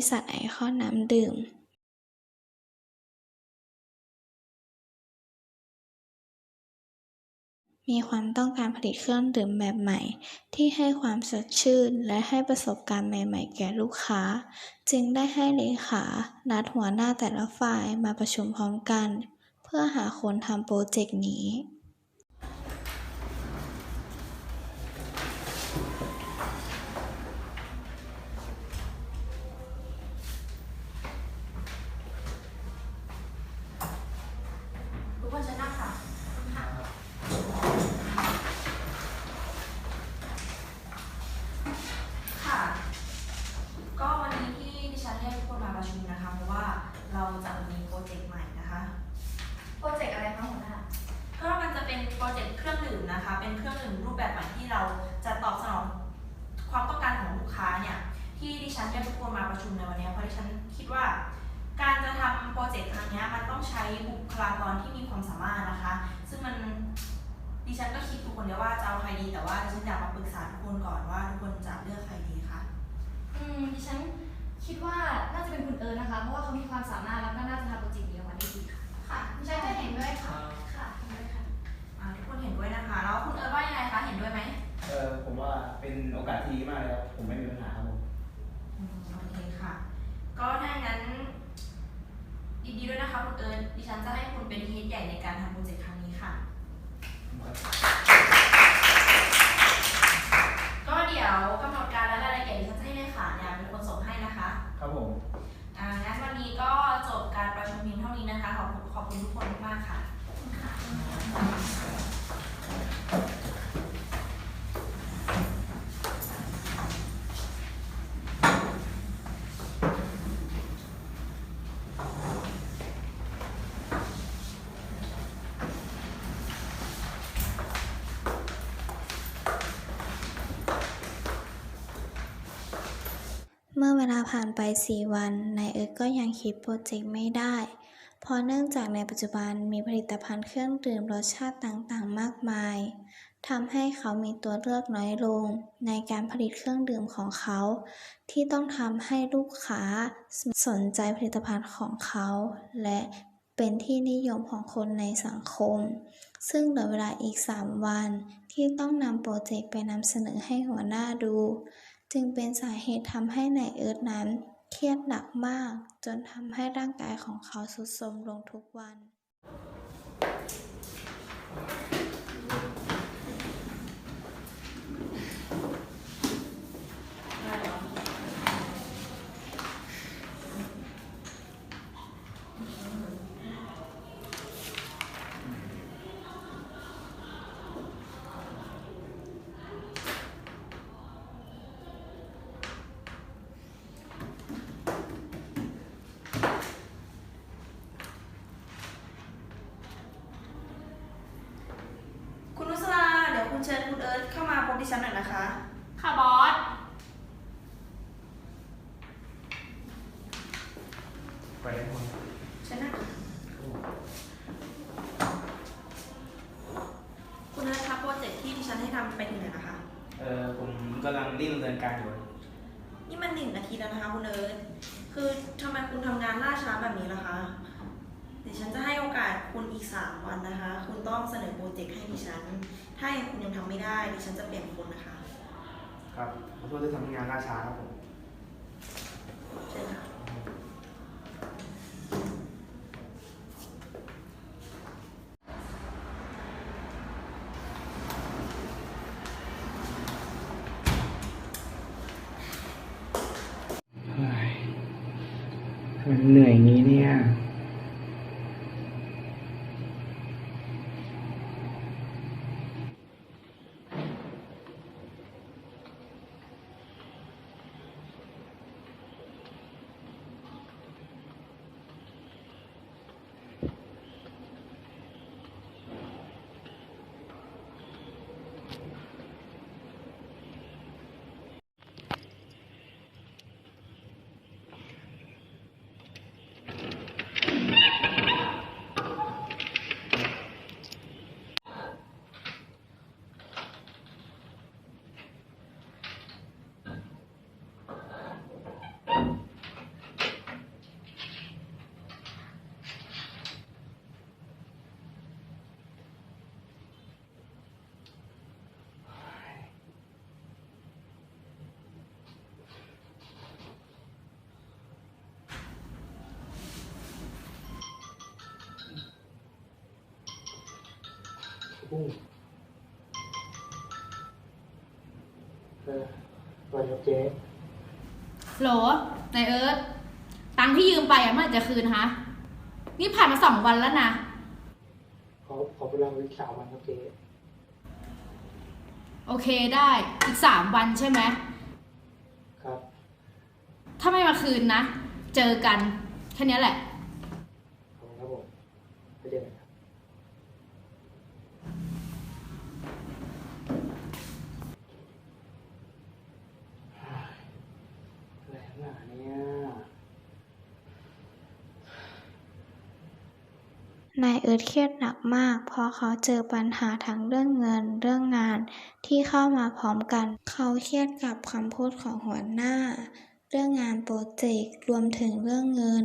ริษัทไอคอนน้ำดื่มมีความต้องการผลิตเครื่องดื่มแบบใหม่ ที่ให้ความสดชื่น และให้ประสบการณ์ใหม่ ๆ แก่ลูกค้า จึงได้ให้เลขานัดหัวหน้าแต่ละฝ่ายมาประชุมพร้อมกัน เพื่อหาคนทำโปรเจกต์นี้ ทุกคนเชิญนั่งค่ะค่ะ ก็วันนี้ที่ดิฉันเรียกทุกคนมาประชุมนะคะ เพราะว่าเราจะมีโปรเจกต์ใหม่นะคะ โปรเจกต์อะไรคะหัวหน้า ก็มันจะเป็นโป รเจกต์เครื่องดื่มนะคะ เป็นเครื่องดื่มรูปแบบใหม่ที่เราจะตอบสนองความต้องการของลูกค้าเนี่ยที่ดิฉันเรียกทุกคนมาประชุมในวันนี้เพราะดิฉันคิดว่า การจะทำโปรเจกต์ครั้งเนี้ยมันต้องใช้บุคลากรที่มีความสามารถนะคะ ซึ่งมันดิฉันก็คิดทุกคนเดียวว่าจะเอาใครดีแต่ว่าดิฉันอยากมาปรึกษาทุกคนก่อนว่าทุกคนจะเลือกใครดีคะอืมดิฉันคิดว่าน่าจะเป็นคุณเอิร์ธนะคะ เพราะว่าเขามีความสามารถแล้วก็น่าจะทำโปรเจกต์นี้ออกมาได้ดีค่ะ ค่ะดิฉันก็เห็นด้วยค่ะ เห็นด้วยนะคะ แล้วคุณเอิร์ธว่ายังไงคะ เห็นด้วยไหมเออผมว่าเป็นโอกาสที่ดีมากเลยครับผมไม่มีปัญหาครับผมอืมโอเคค่ะ ก็ถ้าอย่างนั้นยินดีด้วยนะคะคุณเอิร์ธดิฉันจะให้คุณเป็นเฮดใหญ่ในการทำโปรเจกต์ครั้งนี้ค่ะ ก็เดี๋ยวกำหนดการและรายละเอียดดิฉันจะให้เลขาเนี่ยเป็นคนส่งให้นะคะ ครับผม อ่างั้นวันนี้ก็จบการประชุมเพียงเท่านี้นะคะ ขอบคุณขอบคุณทุกคนมากๆค่ะ เวลาผ่านไป 4 วัน นายเอิร์ธก็ยังคิดโปรเจกต์ไม่ได้ เพราะเนื่องจากในปัจจุบันมีผลิตภัณฑ์เครื่องดื่มรสชาติต่างๆ มากมาย ทำให้เขามีตัวเลือกน้อยลง ในการผลิตเครื่องดื่มของเขา ที่ต้องทำให้ลูกค้าสนใจผลิตภัณฑ์ของเขา และเป็นที่นิยมของคนในสังคม ซึ่งเหลือเวลาอีก 3 วันที่ต้องนำโปรเจกต์ไปนำเสนอให้หัวหน้าดู จึงเป็นสาเหตุทำให้นายเอิร์ธนั้น เครียดหนักมาก จนทำให้ร่างกายของเขาสุดโทรมลงทุกวัน คุณนุสลาเดี๋ยวคุณเชิญคุณเอิร์ธเข้ามาพบดิฉันหน่อยนะคะ ค่ะบอส ไปได้หมดเชิญนั่งคุณเอิร์ธคะโปรเจกต์ที่ดิฉันให้ทำไปถึงไหนนะคะ เออผมกำลังรีบดำเนินการอยู่ นี่มันหนึ่งนาทีแล้วนะคะคุณเอิร์ธคือทำไมคุณทำงานล่าช้าแบบนี้ล่ะคะ เดี๋ยวฉันจะให้โอกาสคุณอีก 3 วันนะคะ คุณต้องเสนอโปรเจกต์ให้ดิฉัน ถ้ายังคุณยังทำไม่ได้ดิฉันจะเปลี่ยนคนนะคะ ครับขอโทษที่ทำงานล่าช้าครับผม เชิญค่ะ กุ้งเออสวัสดีครับเจ๊โหลนายเอิร์ธตังค์ที่ยืมไปอะเมื่อไหร่จะคืนฮะ นี่ผ่านมาสองวันแล้วนะ ขอขอเวลาอีกสามวันครับเจ๊โอเคได้ อีกสามวันใช่ไหม ครับ ถ้าไม่มาคืนนะ เจอกัน แค่เนี้ยแหละ ขอบคุณครับผมไปเจอกันครับอะไรนักหนาเนี่ย นายเอิร์ธเครียดหนักมาก เพราะเขาเจอปัญหาทั้งเรื่องเงินเรื่องงานที่เข้ามาพร้อมกัน เขาเครียดกับคำพูดของหัวหน้า เรื่องงานโปรเจกต์รวมถึงเรื่องเงิน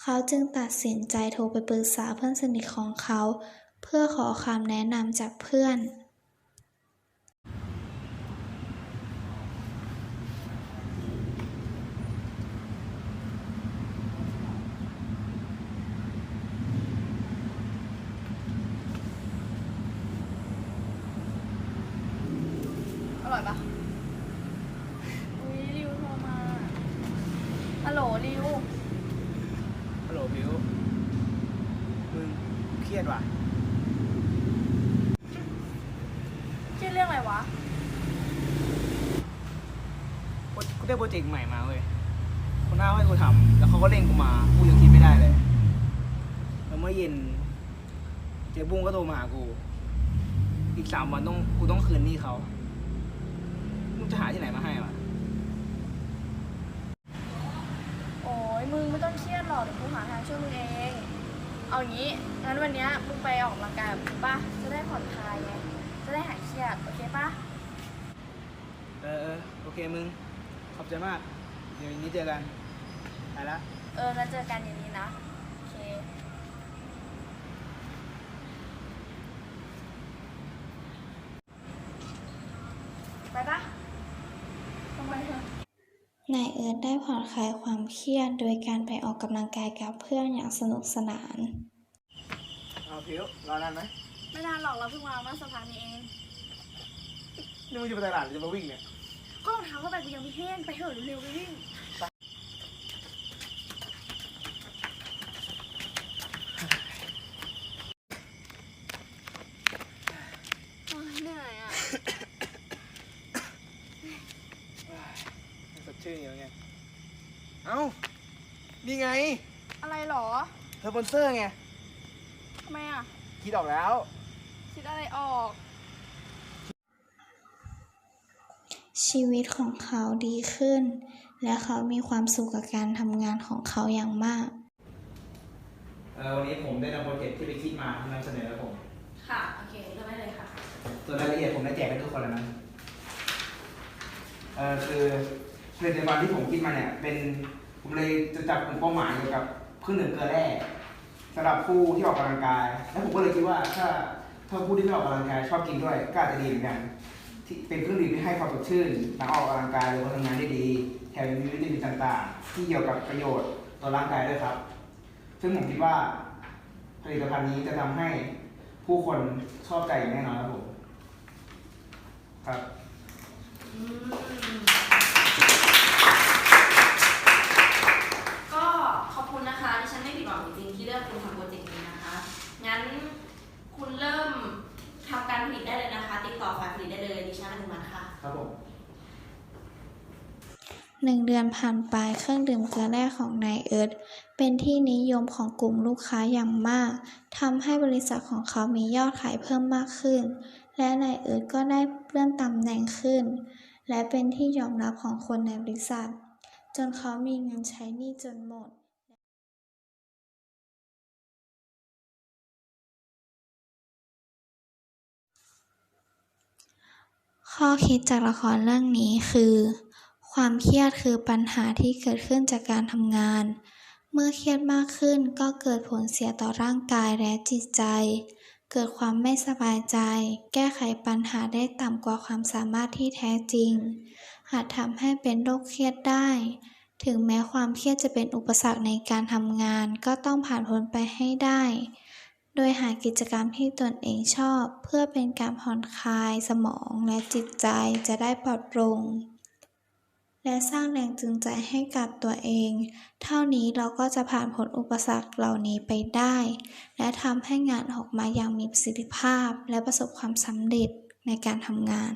เขาจึงตัดสินใจโทรไปปรึกษาเพื่อนสนิทของเขา เพื่อขอคำแนะนำจากเพื่อน อ ร่อยปะอุ้ยริวโทรมาฮัลโหลริวฮัลโหลบิวมึงเครียดว่ะชื่อเรื่องอะไรวะโปรกูได้โปรเจกต์ใหม่มาเว้ยคนหน้าให้กูทำแล้วเขาก็เร่งกูมา กูยังคิดไม่ได้เลย แล้วเมื่อเย็น เจ๊บุ้งก็โทรมาหากู อีกสามวันต้อง กูต้องคืนหนี้เขา มึงจะหาที่ไหนมาให้วะโอ้ยมึงไม่ต้องเครียดหรอกเดี๋ยวกูหาทางช่วยมึงเอง เอางี้งั้นวันเนี้ยมึงไปออกกำลังกายกับกูป่ะจะได้ผ่อนคลายไงจะได้หายเครียดโอเคป่ะเออเออโอเคมึง ขอบใจมาก เดี๋ยวนี้เจอกันไปละ เอองั้นเจอกันอย่างนี้นะโอเคไปปะทำไมเธอ นายเอิร์ธได้ผ่อนคลายความเครียดโดยการไปออกกำลังกายกับเพื่อนอย่างสนุกสนาน เอาพิวรอนานไหมไม่นานหรอกเราเพิ่งมาเมื่อสักพักนี้เอง นี่มึงจะไปตลาดหรือจะมาวิ่งเนี่ย ก็รองเท้าเข้าไปกูยังไม่แห้งไปเถอะเร็วๆไปวิ่งโอ๊ยเหนื่อยอะ สดชื่นอยู่ไง เอ้า นี่ไง อะไรหรอสปอนเซอร์ไง ทำไมอะ คิดออกแล้ว คิดอะไรออก ชีวิตของเขาดีขึ้น และเขามีความสุขกับการทำงานของเขาอย่างมาก เออวันนี้ผมได้นำโปรเจกต์ที่ไปคิดมานำเสนอแล้วผม ค่ะ โอเคเริ่มได้เลยค่ะ ส่วนรายละเอียดผมได้แจกให้ทุกคนแล้วนะ เออคือผลิตภัณฑ์ที่ผมคิดมาเนี่ย เป็น ผมเลยจะจับกลุ่มเป้าหมายเกี่ยวกับเครื่องดื่มเกลือแร่สำหรับผู้ที่ออกกำลังกาย แล้วผมก็เลยคิดว่าถ้าถ้าผู้ที่ไม่ออกกำลังกายชอบกินด้วยก็อาจจะดีเหมือนกันที่เป็นเครื่องดื่มที่ให้ความสดชื่นหลังออกกำลังกายหรือว่าทำงานได้ดีแถมยังมีวิตามินต่างๆ ที่เกี่ยวกับประโยชน์ต่อร่างกายด้วยครับ ซึ่งผมคิดว่าผลิตภัณฑ์นี้จะทำให้ผู้คนชอบใจอย่างแน่นอนครับผมครับขอบคุณนะคะที่ฉันไม่ผิดหวังจริงๆที่เลือกคุณทำโปรเจกต์นี้นะคะ งั้นคุณเริ่มทำการผลิตได้เลยนะคะ ติดต่อฝ่ายผลิตได้เลยดิฉันอนุมัติค่ะ ครับผมหนึ่งเดือนผ่านไปเครื่องดื่มเกลือแร่ของนายเอิร์ธเป็นที่นิยมของกลุ่มลูกค้าอย่างมากทำให้บริษัทของเขามียอดขายเพิ่มมากขึ้น และนายเอิร์ธก็ได้เลื่อนตำแหน่งขึ้น และเป็นที่ยอมรับของคนในบริษัท จนเขามีเงินใช้หนี้จนหมด ข้อคิดจากละครเรื่องนี้คือ ความเครียดคือปัญหาที่เกิดขึ้นจากการทำงาน เมื่อเครียดมากขึ้นก็เกิดผลเสียต่อร่างกายและจิตใจ เกิดความไม่สบายใจ แก้ไขปัญหาได้ต่ำกว่าความสามารถที่แท้จริง อาจทำให้เป็นโรคเครียดได้ ถึงแม้ความเครียดจะเป็นอุปสรรคในการทำงาน ก็ต้องผ่านพ้นไปให้ได้ โดยหากิจกรรมที่ตนเองชอบ เพื่อเป็นการผ่อนคลายสมองและจิตใจจะได้ปลอดโปร่งและสร้างแรงจูงใจให้กับตัวเอง เท่านี้เราก็จะผ่านผลอุปสรรคเหล่านี้ไปได้ และทำให้งานออกมาอย่างมีประสิทธิภาพ และประสบความสำเร็จในการทำงาน